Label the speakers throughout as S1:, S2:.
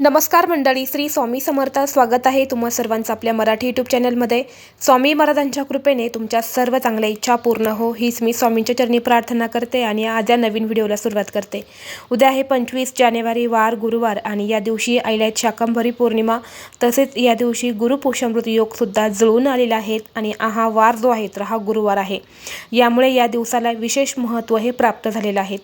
S1: नमस्कार मंडळी श्री स्वामी समर्थ स्वागत आहे तुम्हा सर्वांचं आपल्या मराठी यूट्यूब चॅनलमध्ये. स्वामी महाराजांच्या कृपेने तुमच्या सर्व चांगल्या इच्छा पूर्ण हो हीच मी स्वामींच्या चरणी प्रार्थना करते आणि आज या नवीन व्हिडिओला सुरुवात करते. उद्या आहे पंचवीस जानेवारी वार गुरुवार आणि या दिवशी आईलायत शाकंभरी पौर्णिमा. तसेच या दिवशी गुरुपोषमृत योगसुद्धा जुळून आलेला आहेत आणि हा वार जो आहे तर हा गुरुवार आहे. यामुळे या दिवसाला विशेष महत्त्व हे प्राप्त झालेलं आहे.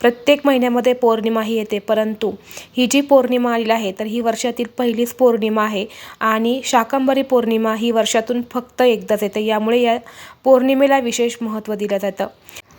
S1: प्रत्येक महिन्यामध्ये पौर्णिमा ही येते परंतु ही जी पौर्णिमा आलेली आहे तर ही वर्षातील पहिलीच पौर्णिमा आहे आणि शाकंभरी पौर्णिमा ही वर्षातून फक्त एकदाच येते. यामुळे या पौर्णिमेला विशेष महत्त्व दिलं जातं.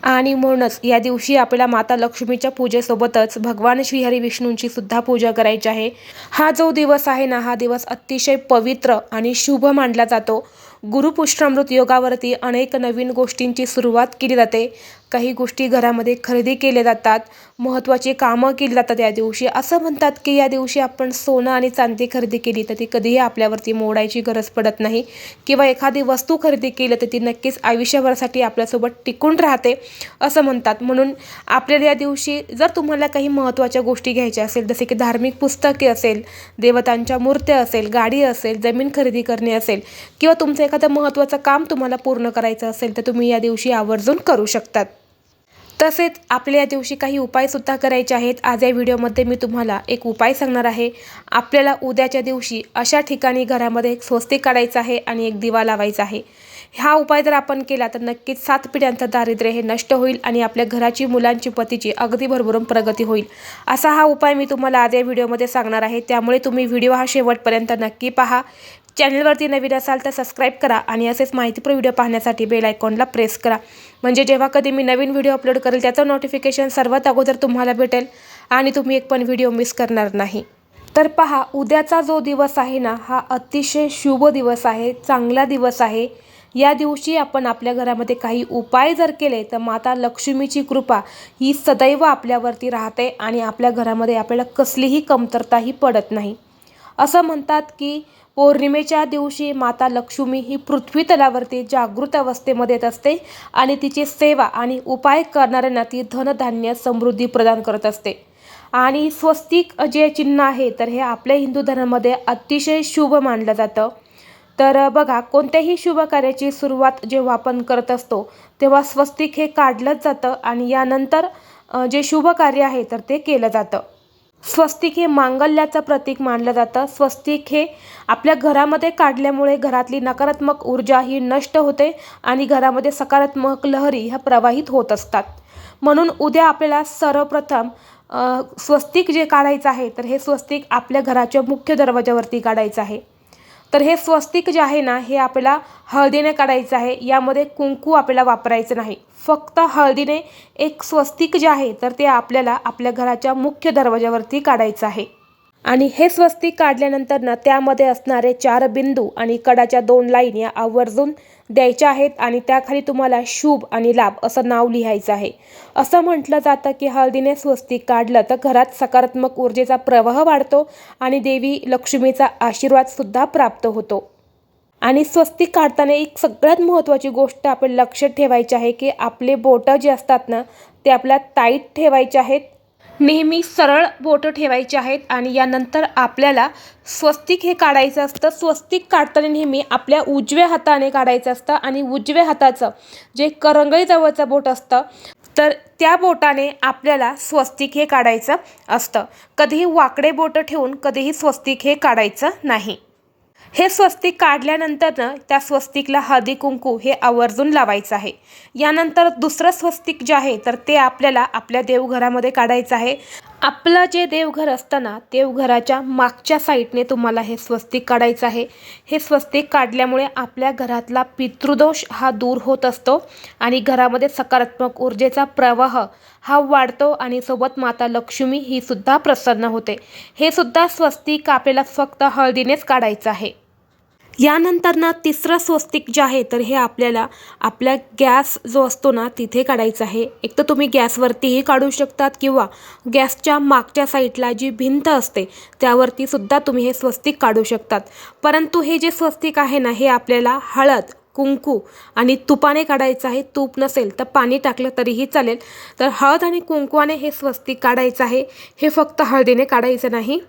S1: आणि म्हणूनच या दिवशी आपल्याला माता लक्ष्मीच्या पूजेसोबतच भगवान श्रीहरी विष्णूंची सुद्धा पूजा करायची आहे. हा जो दिवस आहे ना हा दिवस अतिशय पवित्र आणि शुभ मानला जातो. गुरुपुष्ठामृत योगावरती अनेक नवीन गोष्टींची सुरुवात केली जाते. काही गोष्टी घरामध्ये खरेदी केल्या जातात महत्त्वाची कामं केली जातात या दिवशी. असं म्हणतात की या दिवशी आपण सोनं आणि चांदी खरेदी केली तर ती कधीही आपल्यावरती मोडायची गरज पडत नाही. किंवा एखादी वस्तू खरेदी केली तर ती नक्कीच आयुष्यभरासाठी आपल्यासोबत टिकून राहते असं म्हणतात. म्हणून आपल्याला या दिवशी जर तुम्हाला काही महत्त्वाच्या गोष्टी घ्यायच्या असेल जसे की धार्मिक पुस्तके असेल देवतांच्या मूर्त्या असेल गाडी असेल जमीन खरेदी करणे असेल किंवा तुमचं एखादं महत्त्वाचं काम तुम्हाला पूर्ण करायचं असेल तर तुम्ही या दिवशी आवर्जून करू शकतात. तसेच आपल्या या दिवशी काही उपायसुद्धा करायचे आहेत. आज या व्हिडिओमध्ये मी तुम्हाला एक उपाय सांगणार आहे. आपल्याला उद्याच्या दिवशी अशा ठिकाणी घरामध्ये एक स्वस्तिक काढायचं आहे आणि एक दिवा लावायचा आहे. हा उपाय जर आपण केला तर नक्कीच सात पिढ्यांचं दारिद्र्य हे नष्ट होईल आणि आपल्या घराची मुलांची पतीची अगदी भरभरून प्रगती होईल. असा हा उपाय मी तुम्हाला आज या व्हिडिओमध्ये सांगणार आहे. त्यामुळे तुम्ही व्हिडिओ हा शेवटपर्यंत नक्की पहा. चॅनलवरती नवीन असाल तर सबस्क्राईब करा आणि असेच माहितीपूर्ण व्हिडिओ पाहण्यासाठी बेल आयकॉनला प्रेस करा. म्हणजे जेव्हा कधी मी नवीन व्हिडिओ अपलोड करेल त्याचं नोटिफिकेशन सर्वात अगोदर तुम्हाला भेटेल आणि तुम्ही एक पण व्हिडिओ मिस करणार नाही. तर पहा उद्याचा जो दिवस आहे ना हा अतिशय शुभ दिवस आहे चांगला दिवस आहे. या दिवशी आपण आपल्या घरामध्ये काही उपाय जर केले तर माता लक्ष्मीची कृपा ही सदैव आपल्यावरती राहते आणि आपल्या घरामध्ये आपल्याला कसलीही कमतरताही पडत नाही. असं म्हणतात की पौर्णिमेच्या दिवशी माता लक्ष्मी ही पृथ्वी तलावरती जागृत अवस्थेमध्ये येत असते आणि तिची सेवा आणि उपाय करणाऱ्यांना ती धनधान्य समृद्धी प्रदान करत असते. आणि स्वस्तिक जे चिन्ह आहे तर हे आपल्या हिंदू धर्मामध्ये अतिशय शुभ मानलं जातं. तर बघा कोणत्याही शुभ कार्याची सुरुवात जेव्हा आपण करत असतो तेव्हा स्वस्तिक हे काढलंच जातं आणि यानंतर जे शुभ कार्य आहे तर ते केलं जातं. स्वस्तिक हे मांगल्याचं प्रतीक मानलं जातं. स्वस्तिक हे आपल्या घरामध्ये काढल्यामुळे घरातली नकारात्मक ऊर्जा ही नष्ट होते आणि घरामध्ये सकारात्मक लहरी ह्या प्रवाहित होत असतात. म्हणून उद्या आपल्याला सर्वप्रथम स्वस्तिक जे काढायचं आहे तर हे स्वस्तिक आपल्या घराच्या मुख्य दरवाजावरती काढायचं आहे. तर हे स्वस्तिक जे आहे ना हे आपल्याला हळदीने काढायचं आहे. यामध्ये कुंकू आपल्याला वापरायचं नाही. फक्त हळदीने एक स्वस्तिक जे आहे तर ते आपल्याला आपल्या घराच्या मुख्य दरवाजावरती काढायचं आहे. आणि हे स्वस्तिक काढल्यानंतर ना त्यामध्ये असणारे चार बिंदू आणि कडाच्या दोन लाईन या आवर्जून द्यायच्या आहेत आणि त्याखाली तुम्हाला शुभ आणि लाभ असं नाव लिहायचं आहे. असं म्हटलं जातं की हळदीने स्वस्तिक काढलं तर घरात सकारात्मक ऊर्जेचा प्रवाह वाढतो आणि देवी लक्ष्मीचा आशीर्वादसुद्धा प्राप्त होतो. आणि स्वस्तिक काढताना एक सगळ्यात महत्त्वाची गोष्ट आपण लक्षात ठेवायची आहे की आपले बोटं जे असतात ना ते आपल्या टाईट ठेवायचे आहेत नेहमी सरळ बोटं ठेवायचे आहेत आणि यानंतर आपल्याला स्वस्तिक हे काढायचं असतं. स्वस्तिक काढताना नेहमी आपल्या उजव्या हाताने काढायचं असतं आणि उजव्या हाताचं जे करंगळीजवळचं बोट असतं तर त्या बोटाने आपल्याला स्वस्तिक हे काढायचं असतं. कधीही वाकडे बोटं ठेवून कधीही स्वस्तिक हे काढायचं नाही. हे स्वस्तिक काढल्यानंतरनं त्या स्वस्तिकला हळदी कुंकू हे आवर्जून लावायचं आहे. यानंतर दुसरं स्वस्तिक जे आहे तर ते आपल्याला आपल्या देवघरामध्ये काढायचं आहे. आपलं जे देवघर असतं ना देवघराच्या मागच्या साईडने तुम्हाला हे स्वस्तिक काढायचं आहे. हे स्वस्तिक काढल्यामुळे आपल्या घरातला पितृदोष हा दूर होत असतो आणि घरामध्ये सकारात्मक ऊर्जेचा प्रवाह हा वाढतो आणि सोबत माता लक्ष्मी ही सुद्धा प्रसन्न होते. हे सुद्धा स्वस्तिक आपल्याला फक्त हळदीनेच काढायचं आहे. यानंतर ना तिसरं स्वस्तिक जे आहे तर हे आपल्याला आपल्या गॅस जो असतो ना तिथे काढायचा आहे. एक तर तुम्ही गॅसवरतीही काढू शकतात किंवा गॅसच्या मागच्या साईडला जी भिंत असते त्यावरती सुद्धा तुम्ही हे स्वस्तिक काढू शकतात. परंतु हे जे स्वस्तिक आहे ना हे आपल्याला हळद कुंकू आणि तुपाने काढायचं आहे. तूप नसेल तर पाणी टाकलं तरीही चालेल. तर हळद आणि कुंकवाने हे स्वस्तिक काढायचं आहे. हे फक्त हळदीने काढायचं नाही.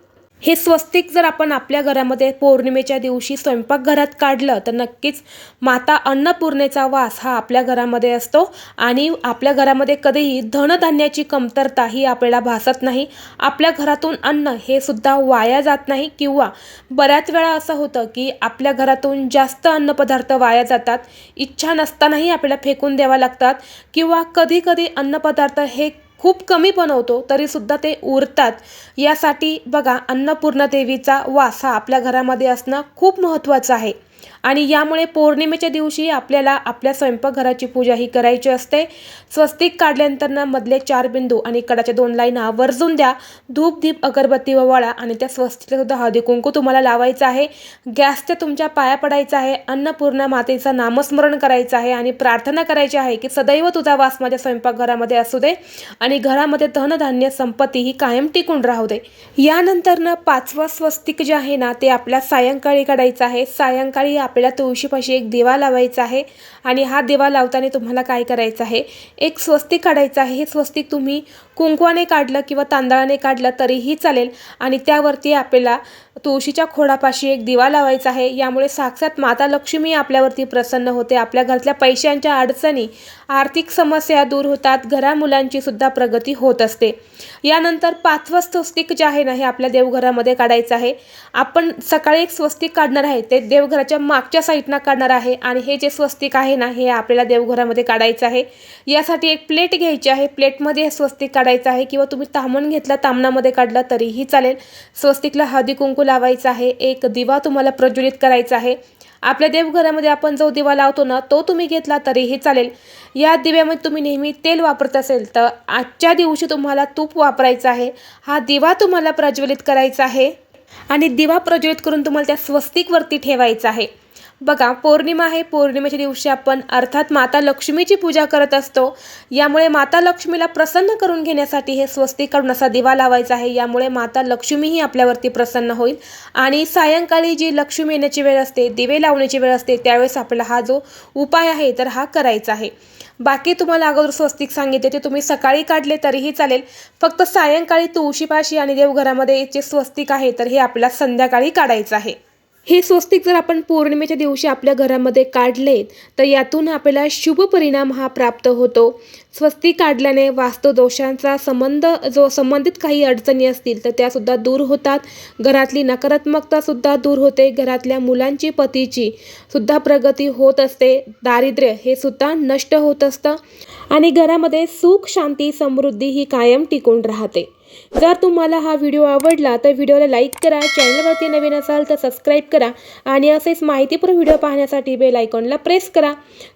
S1: हे स्वस्तिक जर आपण आपल्या घरामध्ये पौर्णिमेच्या दिवशी स्वयंपाकघरात काढलं तर नक्कीच माता अन्नपूर्णेचा वास हा आपल्या घरामध्ये असतो आणि आपल्या घरामध्ये कधीही धनधान्याची कमतरता ही आपल्याला भासत नाही. आपल्या घरातून अन्न हे सुद्धा वाया जात नाही किंवा बऱ्याच वेळा असं होतं की आपल्या घरातून जास्त अन्नपदार्थ वाया जातात इच्छा नसतानाही आपल्याला फेकून द्यावा लागतात किंवा कधीकधी अन्नपदार्थ हे खूप कमी बनवतो तरीसुद्धा ते उरतात. यासाठी बघा अन्नपूर्णा देवीचा वास हा आपल्या घरामध्ये असणं खूप महत्त्वाचं आहे. आणि यामुळे पौर्णिमेच्या दिवशी आपल्याला आपल्या स्वयंपाकघराची पूजा ही करायची असते. स्वस्तिक काढल्यानंतर ना मधले चार बिंदू आणि कडाच्या दोन लाईन वर्जून द्या. धूप दीप अगरबत्ती ववाळा आणि त्या स्वस्तिकला सुद्धा हळदी कुंकू तुम्हाला लावायचं आहे. गॅसच्या तुमच्या पाया पडायचा आहे. अन्नपूर्णा मातेचं नामस्मरण करायचं आहे आणि प्रार्थना करायची आहे की सदैव तुझा वास माझ्या स्वयंपाकघरामध्ये असू दे आणि घरामध्ये धनधान्य संपत्ती ही कायम टिकून राहू दे. यानंतर ना पाचवा स्वस्तिक जे आहे ना ते आपल्या सायंकाळी काढायचं आहे. सायंकाळी आपल्याला तुळशीपाशी एक दिवा लावायचा आहे आणि हा दिवा लावताना तुम्हाला काय करायचं आहे? एक स्वस्तिक काढायचं आहे. हे स्वस्तिक तुम्ही कुंकवाने काढलं किंवा तांदळाने काढलं तरीही चालेल आणि त्यावरती आपल्याला तुळशीच्या खोडापाशी एक दिवा लावायचा आहे. यामुळे साक्षात माता लक्ष्मी आपल्यावरती प्रसन्न होते. आपल्या घरातल्या पैशांच्या अडचणी आर्थिक समस्या दूर होतात. घरा मुलांची सुद्धा प्रगती होत असते. यानंतर पाचवं स्वस्तिक जे आहे ना हे आपल्या देवघरामध्ये काढायचं आहे. आपण सकाळी एक स्वस्तिक काढणार आहे. ते देवघराच्या मा मागच्या साईडनं काढणार आहे आणि हे जे स्वस्तिक आहे ना हे आपल्याला देवघरामध्ये काढायचं आहे. यासाठी एक प्लेट घ्यायची आहे. प्लेटमध्ये हे स्वस्तिक काढायचं आहे किंवा तुम्ही तामण घेतला तामणामध्ये काढलं तरीही चालेल. स्वस्तिकला हळदी कुंकू लावायचं आहे. एक दिवा तुम्हाला प्रज्वलित करायचा आहे. आपल्या देवघरामध्ये आपण जो दिवा लावतो ना तो तुम्ही घेतला तरीही चालेल. या दिव्यामध्ये तुम्ही नेहमी तेल वापरत असेल तर आजच्या दिवशी तुम्हाला तूप वापरायचं आहे. हा दिवा तुम्हाला प्रज्वलित करायचा आहे. आणि दिवा प्रज्वलित करून तुम्हाला त्या स्वस्तिकवरती ठेवायचा आहे. बघा पौर्णिमा आहे पौर्णिमेच्या दिवशी आपण अर्थात माता लक्ष्मीची पूजा करत असतो. यामुळे माता लक्ष्मीला प्रसन्न करून घेण्यासाठी हे स्वस्तिक काढून असा दिवा लावायचा आहे. यामुळे माता लक्ष्मीही आपल्यावरती प्रसन्न होईल. आणि सायंकाळी जी लक्ष्मी येण्याची वेळ असते दिवे लावण्याची वेळ असते त्यावेळेस आपला हा जो उपाय आहे तर हा करायचा आहे. बाकी तुम्हाला अगोदर स्वस्तिक सांगितले ते तुम्ही सकाळी काढले तरीही चालेल. फक्त सायंकाळी तुळशीपाशी आणि देवघरामध्ये जे स्वस्तिक आहे तर हे आपल्याला संध्याकाळी काढायचं आहे. हे स्वस्तिक जर आपण पौर्णिमेच्या दिवशी आपल्या घरामध्ये काढले तर यातून आपल्याला शुभ परिणाम हा प्राप्त होतो. स्वस्ती काढल्याने वास्तुदोषांचा संबंध जो संबंधित काही अडचणी असतील तर त्यासुद्धा दूर होतात. घरातली नकारात्मकतासुद्धा दूर होते. घरातल्या मुलांची पतीची सुद्धा प्रगती होत असते. दारिद्र्य हे सुद्धा नष्ट होत असतं. आणि घरामध्ये सुख शांती समृद्धी ही कायम टिकून राहते. जर तुम्हाला हा व्हिडिओ आवडला तर व्हिडिओला लाईक करा चॅनलवरती नवीन असाल तर सबस्क्राईब करा आणि असेच माहितीपूर्ण व्हिडिओ पाहण्यासाठी बेल आयकॉनला प्रेस करा.